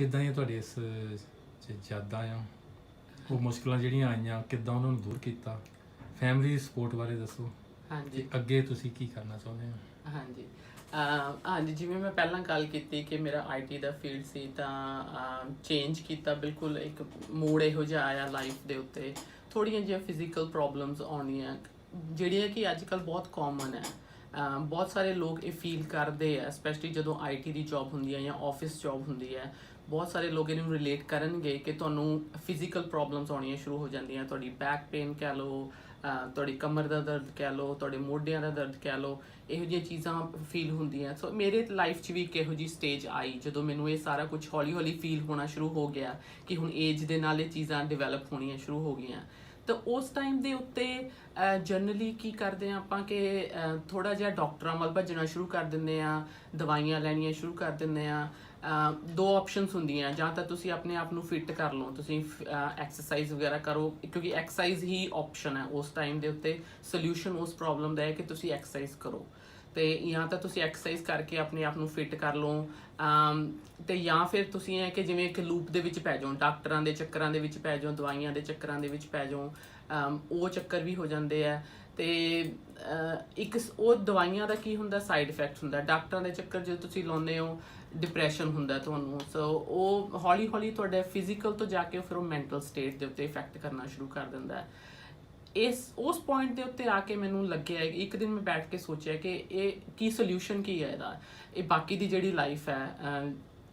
ਕਿੱਦਾਂ ਦੀਆਂ ਤੁਹਾਡੀ ਇਸ ਚ ਯਾਦਾਂ ਆ? ਉਹ ਮੁਸ਼ਕਲਾਂ ਜਿਹੜੀਆਂ ਆਈਆਂ ਕਿੱਦਾਂ ਉਹਨਾਂ ਨੂੰ ਦੂਰ ਕੀਤਾ? ਫੈਮਿਲੀ ਸਪੋਰਟ ਬਾਰੇ ਦੱਸੋ। ਹਾਂਜੀ। ਅੱਗੇ ਤੁਸੀਂ ਕੀ ਕਰਨਾ ਚਾਹੁੰਦੇ ਹੋ? ਹਾਂਜੀ। ਹਾਂਜੀ ਜਿਵੇਂ ਮੈਂ ਪਹਿਲਾਂ ਗੱਲ ਕੀਤੀ ਕਿ ਮੇਰਾ ਆਈਟੀ ਦਾ ਫੀਲਡ ਸੀ ਤਾਂ ਚੇਂਜ ਕੀਤਾ ਬਿਲਕੁਲ ਇੱਕ ਮੋੜ ਇਹੋ ਜਿਹਾ ਆਇਆ ਲਾਈਫ ਦੇ ਉੱਤੇ। ਥੋੜੀਆਂ ਜਿਹੀਆਂ ਫਿਜ਼ੀਕਲ ਪ੍ਰੋਬਲਮਸ ਆਉਣੀਆਂ ਜਿਹੜੀਆਂ ਕਿ ਅੱਜ ਕੱਲ ਬਹੁਤ ਕਾਮਨ ਹੈ। ਬਹੁਤ ਸਾਰੇ ਲੋਕ ਇਹ ਫੀਲ ਕਰਦੇ ਆ ਸਪੈਸ਼ਲੀ ਜਦੋਂ ਆਈਟੀ ਦੀ ਜੌਬ ਹੁੰਦੀ ਹੈ ਜਾਂ ਆਫਿਸ ਜੌਬ ਹੁੰਦੀ ਹੈ। ਬਹੁਤ ਸਾਰੇ ਲੋਕ ਇਹਨੂੰ ਰਿਲੇਟ ਕਰਨਗੇ ਕਿ ਤੁਹਾਨੂੰ ਫਿਜ਼ੀਕਲ ਪ੍ਰੋਬਲਮਸ ਆਉਣੀਆਂ ਸ਼ੁਰੂ ਹੋ ਜਾਂਦੀਆਂ, ਤੁਹਾਡੀ ਬੈਕ ਪੇਨ ਕਹਿ ਲਓ ਤੁਹਾਡੀ ਕਮਰ ਦਾ ਦਰਦ ਕਹਿ ਲਓ, ਤੁਹਾਡੇ ਮੋਢਿਆਂ ਦਾ ਦਰਦ ਕਹਿ ਲਓ, ਇਹੋ ਜਿਹੀਆਂ ਚੀਜ਼ਾਂ ਫੀਲ ਹੁੰਦੀਆਂ। ਸੋ ਮੇਰੇ ਲਾਈਫ 'ਚ ਵੀ ਇੱਕ ਇਹੋ ਜਿਹੀ ਸਟੇਜ ਆਈ ਜਦੋਂ ਮੈਨੂੰ ਇਹ ਸਾਰਾ ਕੁਝ ਹੌਲੀ-ਹੌਲੀ ਫੀਲ ਹੋਣਾ ਸ਼ੁਰੂ ਹੋ ਗਿਆ ਕਿ ਹੁਣ ਏਜ ਦੇ ਨਾਲ ਇਹ ਚੀਜ਼ਾਂ ਡਿਵੈਲਪ ਹੋਣੀਆਂ ਸ਼ੁਰੂ ਹੋ ਗਈਆਂ। ਤਾਂ ਉਸ ਟਾਈਮ ਦੇ ਉੱਤੇ ਜਨਰਲੀ ਕੀ ਕਰਦੇ ਆ ਆਪਾਂ ਕਿ ਥੋੜਾ ਜਿਹਾ ਡਾਕਟਰਾਂ ਵੱਲ ਭੱਜਣਾ ਸ਼ੁਰੂ ਕਰ ਦਿੰਦੇ ਆ ਦਵਾਈਆਂ ਲੈਣੀਆਂ ਸ਼ੁਰੂ ਕਰ ਦਿੰਦੇ ਆ ਦੋ ਆਪਸ਼ਨਸ ਹੁੰਦੀਆਂ ਜਾਂ ਤਾਂ ਤੁਸੀਂ ਆਪਣੇ ਆਪ ਨੂੰ ਫਿੱਟ ਕਰ ਲਓ। ਤੁਸੀਂ ਐਕਸਰਸਾਈਜ਼ ਵਗੈਰਾ ਕਰੋ। ਕਿਉਂਕਿ ਐਕਸਰਸਾਈਜ਼ ਹੀ ਆਪਸ਼ਨ ਹੈ। ਉਸ ਟਾਈਮ ਦੇ ਉੱਤੇ ਸੋਲੂਸ਼ਨ ਉਸ ਪ੍ਰੋਬਲਮ ਦਾ ਹੈ ਕਿ ਤੁਸੀਂ ਐਕਸਰਸਾਈਜ਼ ਕਰੋ। ਤੇ ਜਾਂ ਤਾਂ ਤੁਸੀਂ ਐਕਸਰਸਾਈਜ਼ ਕਰਕੇ ਆਪਣੇ ਆਪ ਨੂੰ ਫਿੱਟ ਕਰ ਲਓ। ਅਮ, ਤੇ ਜਾਂ ਫਿਰ ਤੁਸੀਂ ਇਹ ਕਿ ਜਿਵੇਂ ਇੱਕ ਲੂਪ ਦੇ ਵਿੱਚ ਪੈ ਜਾਓ। ਡਾਕਟਰਾਂ ਦੇ ਚੱਕਰਾਂ ਦੇ ਵਿੱਚ ਪੈ ਜਾਓ। ਦਵਾਈਆਂ ਦੇ ਚੱਕਰਾਂ ਦੇ ਵਿੱਚ ਪੈ ਜਾਓ। ਉਹ ਚੱਕਰ ਵੀ ਹੋ ਜਾਂਦੇ ਆ। ਤੇ ਇੱਕ ਉਹ ਦਵਾਈਆਂ ਦਾ ਕੀ ਹੁੰਦਾ ਸਾਈਡ ਇਫੈਕਟ ਹੁੰਦਾ। ਡਾਕਟਰਾਂ ਦੇ ਚੱਕਰ ਜੇ ਤੁਸੀਂ ਲਾਉਂਦੇ ਹੋ ਡਿਪਰੈਸ਼ਨ ਹੁੰਦਾ ਤੁਹਾਨੂੰ। ਸੋ ਉਹ ਹੌਲੀ ਹੌਲੀ ਤੁਹਾਡੇ ਫਿਜ਼ੀਕਲ ਤੋਂ ਜਾ ਕੇ ਫਿਰ ਉਹ ਮੈਂਟਲ ਸਟੇਟ ਦੇ ਉੱਤੇ ਇਫੈਕਟ ਕਰਨਾ ਸ਼ੁਰੂ ਕਰ ਦਿੰਦਾ ਹੈ। ਇਸ, ਉਸ ਪੁਆਇੰਟ ਦੇ ਉੱਤੇ ਆ ਕੇ ਮੈਨੂੰ ਲੱਗਿਆ, ਇੱਕ ਦਿਨ ਮੈਂ ਬੈਠ ਕੇ ਸੋਚਿਆ ਕਿ ਇਹ ਕੀ ਸੋਲੂਸ਼ਨ ਕੀ ਹੈ ਇਹਦਾ? ਇਹ ਬਾਕੀ ਦੀ ਜਿਹੜੀ ਲਾਈਫ ਹੈ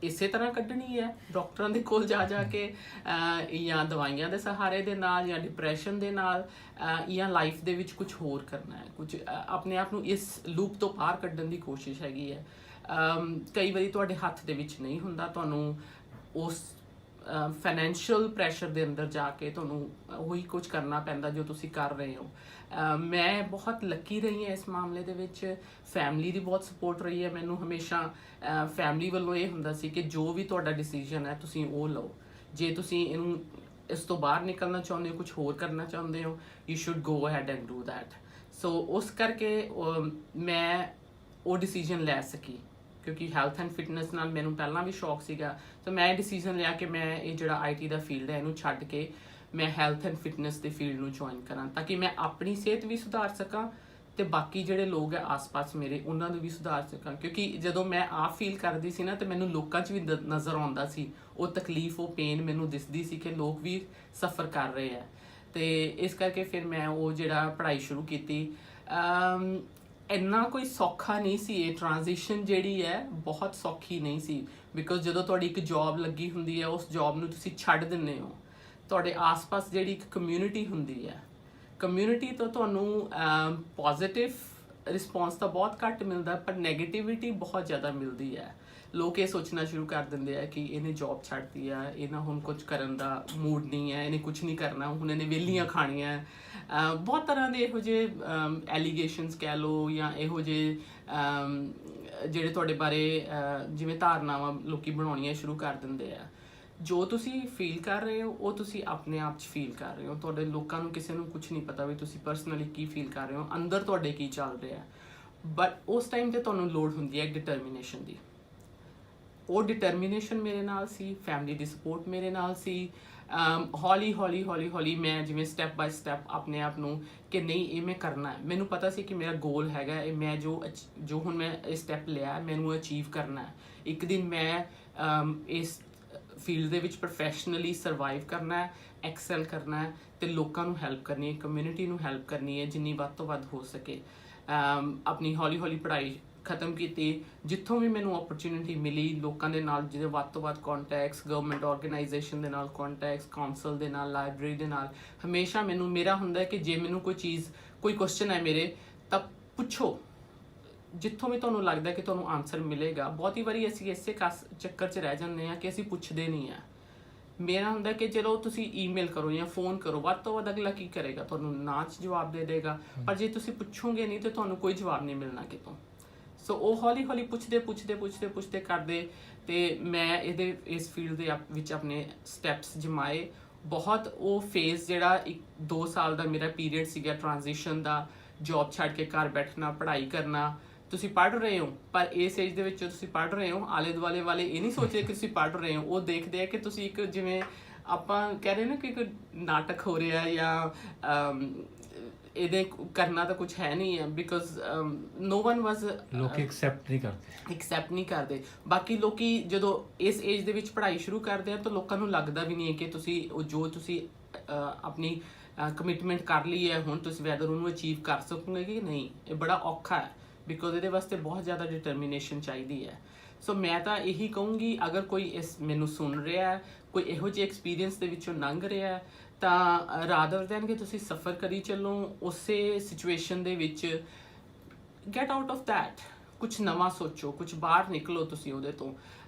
ਇਸੇ ਤਰ੍ਹਾਂ ਕੱਢਣੀ ਹੈ। ਡਾਕਟਰਾਂ ਦੇ ਕੋਲ ਜਾ ਜਾ ਕੇ ਜਾਂ ਦਵਾਈਆਂ ਦੇ ਸਹਾਰੇ ਦੇ ਨਾਲ, ਜਾਂ ਡਿਪਰੈਸ਼ਨ ਦੇ ਨਾਲ ਜਾਂ ਲਾਈਫ ਦੇ ਵਿੱਚ ਕੁਝ ਹੋਰ ਕਰਨਾ ਹੈ। ਕੁਝ ਆਪਣੇ ਆਪ ਨੂੰ ਇਸ ਲੂਪ ਤੋਂ ਬਾਹਰ ਕੱਢਣ ਦੀ ਕੋਸ਼ਿਸ਼ ਹੈਗੀ ਹੈ। ਕਈ ਵਾਰੀ ਤੁਹਾਡੇ ਹੱਥ ਦੇ ਵਿੱਚ ਨਹੀਂ ਹੁੰਦਾ। ਤੁਹਾਨੂੰ ਉਸ ਫਾਈਨੈਂਸ਼ੀਅਲ ਪ੍ਰੈਸ਼ਰ ਦੇ ਅੰਦਰ ਜਾ ਕੇ ਤੁਹਾਨੂੰ ਉਹੀ ਕੁਝ ਕਰਨਾ ਪੈਂਦਾ ਜੋ ਤੁਸੀਂ ਕਰ ਰਹੇ ਹੋ। ਮੈਂ ਬਹੁਤ ਲੱਕੀ ਰਹੀ ਹਾਂ ਇਸ ਮਾਮਲੇ ਦੇ ਵਿੱਚ। ਫੈਮਿਲੀ ਦੀ ਬਹੁਤ ਸਪੋਰਟ ਰਹੀ ਹੈ ਮੈਨੂੰ ਹਮੇਸ਼ਾ। ਫੈਮਿਲੀ ਵੱਲੋਂ ਇਹ ਹੁੰਦਾ ਸੀ ਕਿ ਜੋ ਵੀ ਤੁਹਾਡਾ ਡਿਸੀਜਨ ਹੈ, ਤੁਸੀਂ ਉਹ ਲਓ। ਜੇ ਤੁਸੀਂ ਇਹਨੂੰ ਇਸ ਤੋਂ ਬਾਹਰ ਨਿਕਲਣਾ ਚਾਹੁੰਦੇ ਹੋ, ਕੁਝ ਹੋਰ ਕਰਨਾ ਚਾਹੁੰਦੇ ਹੋ you should go ahead and do that so ਉਸ ਕਰਕੇ ਮੈਂ ਉਹ ਡਿਸੀਜਨ ਲੈ ਸਕੀ। ਕਿਉਂਕਿ ਹੈਲਥ ਐਂਡ ਫਿਟਨੈਸ ਨਾਲ ਮੈਨੂੰ ਪਹਿਲਾਂ ਵੀ ਸ਼ੌਕ ਸੀਗਾ। ਤਾਂ ਮੈਂ ਡਿਸੀਜਨ ਲਿਆ ਕਿ ਮੈਂ ਇਹ ਜਿਹੜਾ ਆਈਟੀ ਦਾ ਫੀਲਡ ਹੈ, ਇਹਨੂੰ ਛੱਡ ਕੇ ਮੈਂ ਹੈਲਥ ਐਂਡ ਫਿਟਨੈਸ ਦੇ ਫੀਲਡ ਨੂੰ ਜੁਆਇਨ ਕਰਾਂ ਤਾਂ ਕਿ ਮੈਂ ਆਪਣੀ ਸਿਹਤ ਵੀ ਸੁਧਾਰ ਸਕਾਂ ਤੇ ਬਾਕੀ ਜਿਹੜੇ ਲੋਕ ਹੈ ਆਸ-ਪਾਸ ਮੇਰੇ, ਉਹਨਾਂ ਨੂੰ ਵੀ ਸੁਧਾਰ ਸਕਾਂ। ਕਿਉਂਕਿ ਜਦੋਂ ਮੈਂ ਆਪ ਫੀਲ ਕਰਦੀ ਸੀ ਨਾ ਤੇ ਮੈਨੂੰ ਲੋਕਾਂ 'ਚ ਵੀ ਨ- ਨਜ਼ਰ ਆਉਂਦਾ ਸੀ, ਉਹ ਤਕਲੀਫ, ਉਹ ਪੇਨ ਮੈਨੂੰ ਦਿਸਦੀ ਸੀ ਕਿ ਲੋਕ ਵੀ ਸਫਰ ਕਰ ਰਹੇ ਆ ਤੇ ਇਸ ਕਰਕੇ ਫਿਰ ਮੈਂ ਉਹ ਜਿਹੜਾ ਪੜ੍ਹਾਈ ਸ਼ੁਰੂ ਕੀਤੀ। ਇੰਨਾ ਕੋਈ ਸੌਖਾ ਨਹੀਂ ਸੀ ਇਹ ਟ੍ਰਾਂਜੀਸ਼ਨ ਜਿਹੜੀ ਹੈ, ਬਹੁਤ ਸੌਖੀ ਨਹੀਂ ਸੀ। ਬਿਕੋਜ਼ ਜਦੋਂ ਤੁਹਾਡੀ ਇੱਕ ਜੌਬ ਲੱਗੀ ਹੁੰਦੀ ਹੈ, ਉਸ ਜੌਬ ਨੂੰ ਤੁਸੀਂ ਛੱਡ ਦਿੰਦੇ ਹੋ। ਤੁਹਾਡੇ ਆਸ-ਪਾਸ ਜਿਹੜੀ ਇੱਕ ਕਮਿਊਨਿਟੀ ਹੁੰਦੀ ਹੈ ਕਮਿਊਨਿਟੀ ਤੋਂ ਤੁਹਾਨੂੰ ਪੋਜ਼ਿਟਿਵ ਰਿਸਪੌਂਸ ਤਾਂ ਬਹੁਤ ਘੱਟ ਮਿਲਦਾ, ਪਰ 네ਗੇਟਿਵਿਟੀ ਬਹੁਤ ਜ਼ਿਆਦਾ ਮਿਲਦੀ ਹੈ। ਲੋਕ ਇਹ ਸੋਚਣਾ ਸ਼ੁਰੂ ਕਰ ਦਿੰਦੇ ਆ ਕਿ ਇਹਨੇ ਜੌਬ ਛੱਡਤੀ ਆ ਇਹਨਾਂ ਹੁਣ ਕੁਝ ਕਰਨ ਦਾ ਮੂਡ ਨਹੀਂ ਹੈ, ਇਹਨੇ ਕੁਝ ਨਹੀਂ ਕਰਨਾ, ਹੁਣ ਇਹਨੇ ਵਿਹਲੀਆਂ ਖਾਣੀਆਂ। ਬਹੁਤ ਤਰ੍ਹਾਂ ਦੇ ਇਹੋ ਜਿਹੇ ਐਲੀਗੇਸ਼ਨਸ ਕਹਿ ਲਓ ਜਾਂ ਇਹੋ ਜਿਹੇ ਜਿਹੜੇ ਤੁਹਾਡੇ ਬਾਰੇ ਜਿਵੇਂ ਧਾਰਨਾਵਾਂ ਲੋਕੀ ਬਣਾਉਣੀਆਂ ਸ਼ੁਰੂ ਕਰ ਦਿੰਦੇ ਆ। ਜੋ ਤੁਸੀਂ ਫੀਲ ਕਰ ਰਹੇ ਹੋ, ਉਹ ਤੁਸੀਂ ਆਪਣੇ ਆਪ 'ਚ ਫੀਲ ਕਰ ਰਹੇ ਹੋ। ਤੁਹਾਡੇ ਲੋਕਾਂ ਨੂੰ ਕਿਸੇ ਨੂੰ ਕੁਝ ਨਹੀਂ ਪਤਾ ਵੀ ਤੁਸੀਂ ਪਰਸਨਲੀ ਕੀ ਫੀਲ ਕਰ ਰਹੇ ਹੋ, ਅੰਦਰ ਤੁਹਾਡੇ ਕੀ ਚੱਲ ਰਿਹਾ। ਬਟ ਉਸ ਟਾਈਮ ਤੇ ਤੁਹਾਨੂੰ ਲੋੜ ਹੁੰਦੀ ਹੈ ਡਿਟਰਮੀਨੇਸ਼ਨ ਦੀ। ਉਹ ਡਿਟਰਮੀਨੇਸ਼ਨ ਮੇਰੇ ਨਾਲ ਸੀ ਫੈਮਿਲੀ ਦੀ ਸਪੋਰਟ ਮੇਰੇ ਨਾਲ ਸੀ। ਹੌਲੀ ਹੌਲੀ ਹੌਲੀ ਹੌਲੀ ਮੈਂ ਜਿਵੇਂ ਸਟੈਪ ਬਾਈ ਸਟੈਪ ਆਪਣੇ ਆਪ ਨੂੰ ਕਿ ਨਹੀਂ, ਇਹ ਮੈਂ ਕਰਨਾ ਹੈ। ਮੈਨੂੰ ਪਤਾ ਸੀ ਕਿ ਮੇਰਾ ਗੋਲ ਹੈਗਾ ਇਹ ਮੈਂ ਜੋ ਅਚ- ਜੋ ਹੁਣ ਮੈਂ ਇਹ ਸਟੈਪ ਲਿਆ ਮੈਨੂੰ ਅਚੀਵ ਕਰਨਾ ਹੈ। ਇੱਕ ਦਿਨ ਮੈਂ ਇਸ ਫੀਲਡ ਦੇ ਵਿੱਚ ਪ੍ਰੋਫੈਸ਼ਨਲੀ ਸਰਵਾਈਵ ਕਰਨਾ ਹੈ ਐਕਸੈਲ ਕਰਨਾ ਹੈ ਤੇ ਲੋਕਾਂ ਨੂੰ ਹੈਲਪ ਕਰਨੀ ਹੈ ਕਮਿਊਨਿਟੀ ਨੂੰ ਹੈਲਪ ਕਰਨੀ ਹੈ, ਜਿੰਨੀ ਵੱਧ ਤੋਂ ਵੱਧ ਹੋ ਸਕੇ। ਆਪਣੀ ਹੌਲੀ ਹੌਲੀ ਪੜ੍ਹਾਈ ਖਤਮ ਕੀਤੀ, ਜਿੱਥੋਂ ਵੀ ਮੈਨੂੰ ਓਪਰਚੁਨਿਟੀ ਮਿਲੀ, ਲੋਕਾਂ ਦੇ ਨਾਲ ਜਿਹਦੇ ਵੱਧ ਤੋਂ ਵੱਧ ਕੰਟੈਕਟਸ ਗਵਰਨਮੈਂਟ ਆਰਗੇਨਾਈਜੇਸ਼ਨ ਦੇ ਨਾਲ ਕੰਟੈਕਟਸ ਕਾਉਂਸਲ ਦੇ ਨਾਲ ਲਾਇਬ੍ਰੇਰੀ ਦੇ ਨਾਲ, ਹਮੇਸ਼ਾ ਮੈਨੂੰ, ਮੇਰਾ ਹੁੰਦਾ ਕਿ ਜੇ ਮੈਨੂੰ ਕੋਈ ਚੀਜ਼, ਕੋਈ ਕੁਐਸਚਨ ਹੈ ਮੇਰੇ, ਤਾਂ ਪੁੱਛੋ। ਜਿੱਥੋਂ ਵੀ ਤੁਹਾਨੂੰ ਲੱਗਦਾ ਕਿ ਤੁਹਾਨੂੰ ਆਨਸਰ ਮਿਲੇਗਾ, ਬਹੁਤੀ ਵਾਰੀ ਅਸੀਂ ਇਸੇ ਚੱਕਰ 'ਚ ਰਹਿ ਜਾਂਦੇ ਆ ਕਿ ਅਸੀਂ ਪੁੱਛਦੇ ਨਹੀਂ ਆ ਮੇਰਾ ਹੁੰਦਾ ਕਿ ਚਲੋ ਤੁਸੀਂ ਈਮੇਲ ਕਰੋ ਜਾਂ ਫੋਨ ਕਰੋ, ਵੱਧ ਤੋਂ ਵੱਧ ਅਗਲਾ ਕੀ ਕਰੇਗਾ? ਤੁਹਾਨੂੰ ਨਾਚ ਜਵਾਬ ਦੇ ਦੇਗਾ। ਪਰ ਜੇ ਤੁਸੀਂ ਪੁੱਛੋਗੇ ਨਹੀਂ, ਤੇ ਤੁਹਾਨੂੰ ਕੋਈ ਜਵਾਬ ਨਹੀਂ ਮਿਲਣਾ ਕਿਤੋਂ। ਸੋ ਉਹ ਹੌਲੀ ਹੌਲੀ ਪੁੱਛਦੇ ਪੁੱਛਦੇ ਪੁੱਛਦੇ ਪੁੱਛਦੇ ਕਰਦੇ ਤੇ ਮੈਂ ਇਹਦੇ, ਇਸ ਫੀਲਡ ਦੇ ਆਪ- ਵਿੱਚ ਆਪਣੇ ਸਟੈਪਸ ਜਮਾਏ। ਬਹੁਤ ਉਹ ਫੇਜ਼ ਜਿਹੜਾ ਇੱਕ 2 ਸਾਲ ਦਾ ਮੇਰਾ ਪੀਰੀਅਡ ਸੀਗਾ ਟ੍ਰਾਂਜੀਸ਼ਨ ਦਾ ਜੌਬ ਛੱਡ ਕੇ ਘਰ ਬੈਠਣਾ, ਪੜ੍ਹਾਈ ਕਰਨਾ। ਤੁਸੀਂ ਪੜ੍ਹ ਰਹੇ ਹੋ, ਪਰ ਇਸ ਏਜ ਦੇ ਵਿੱਚ ਤੁਸੀਂ ਪੜ੍ਹ ਰਹੇ ਹੋ, ਆਲੇ ਦੁਆਲੇ ਵਾਲੇ ਇਹ ਨਹੀਂ ਸੋਚਦੇ ਕਿ ਤੁਸੀਂ ਪੜ੍ਹ ਰਹੇ ਹੋ। ਉਹ ਦੇਖਦੇ ਆ ਕਿ ਤੁਸੀਂ ਇੱਕ ਜਿਵੇਂ ਆਪਾਂ ਕਹਿ ਰਹੇ ਨਾ ਕਿ ਇੱਕ ਨਾਟਕ ਹੋ ਰਿਹਾ ਜਾਂ ਇਹਦੇ ਕਰਨਾ ਤਾਂ ਕੁਝ ਹੈ ਨਹੀਂ ਹੈ ਬਿਕਾਜ਼ ਨੋ ਵਨ ਵਾਸ ਲੋਕੀ ਐਕਸੈਪਟ ਨਹੀਂ ਕਰਦੇ। ਐਕਸੈਪਟ ਨਹੀਂ ਕਰਦੇ। ਬਾਕੀ ਲੋਕੀ ਜਦੋਂ ਇਸ ਏਜ ਦੇ ਵਿੱਚ ਪੜ੍ਹਾਈ ਸ਼ੁਰੂ ਕਰਦੇ ਆ ਤਾਂ ਲੋਕਾਂ ਨੂੰ ਲੱਗਦਾ ਵੀ ਨਹੀਂ ਹੈ ਕਿ ਤੁਸੀਂ ਉਹ ਜੋ ਤੁਸੀਂ ਆਪਣੀ ਕਮਿਟਮੈਂਟ ਕਰ ਲਈ ਹੈ ਹੁਣ ਤੁਸੀਂ ਵੈਦਰ ਉਹਨੂੰ ਅਚੀਵ ਕਰ ਸਕੋਗੇ ਕਿ ਨਹੀਂ ਇਹ ਬੜਾ ਔਖਾ ਹੈ ਬਿਕੋਜ਼ ਇਹਦੇ ਵਾਸਤੇ ਬਹੁਤ ਜ਼ਿਆਦਾ ਡਿਟਰਮੀਨੇਸ਼ਨ ਚਾਹੀਦੀ ਹੈ। ਸੋ ਮੈਂ ਤਾਂ ਇਹੀ ਕਹੂੰਗੀ ਅਗਰ ਕੋਈ ਇਸ ਮੈਨੂੰ ਸੁਣ ਰਿਹਾ ਹੈ ਕੋਈ ਇਹੋ ਜਿਹੇ ਐਕਸਪੀਰੀਅੰਸ ਦੇ ਵਿੱਚੋਂ ਲੰਘ ਰਿਹਾ ਹੈ ਤਾਂ ਰਾਦਰ ਦੈਨ ਕਿ ਤੁਸੀਂ ਸਫਰ ਕਰੀ ਚੱਲੋ, ਉਸੇ ਸਿਚੁਏਸ਼ਨ ਦੇ ਵਿੱਚ ਗੈਟ ਆਊਟ ਆਫ ਥੈਟ ਕੁਝ ਨਵਾਂ ਸੋਚੋ ਕੁਝ ਬਾਹਰ ਨਿਕਲੋ ਤੁਸੀਂ ਉਹਦੇ ਤੋਂ।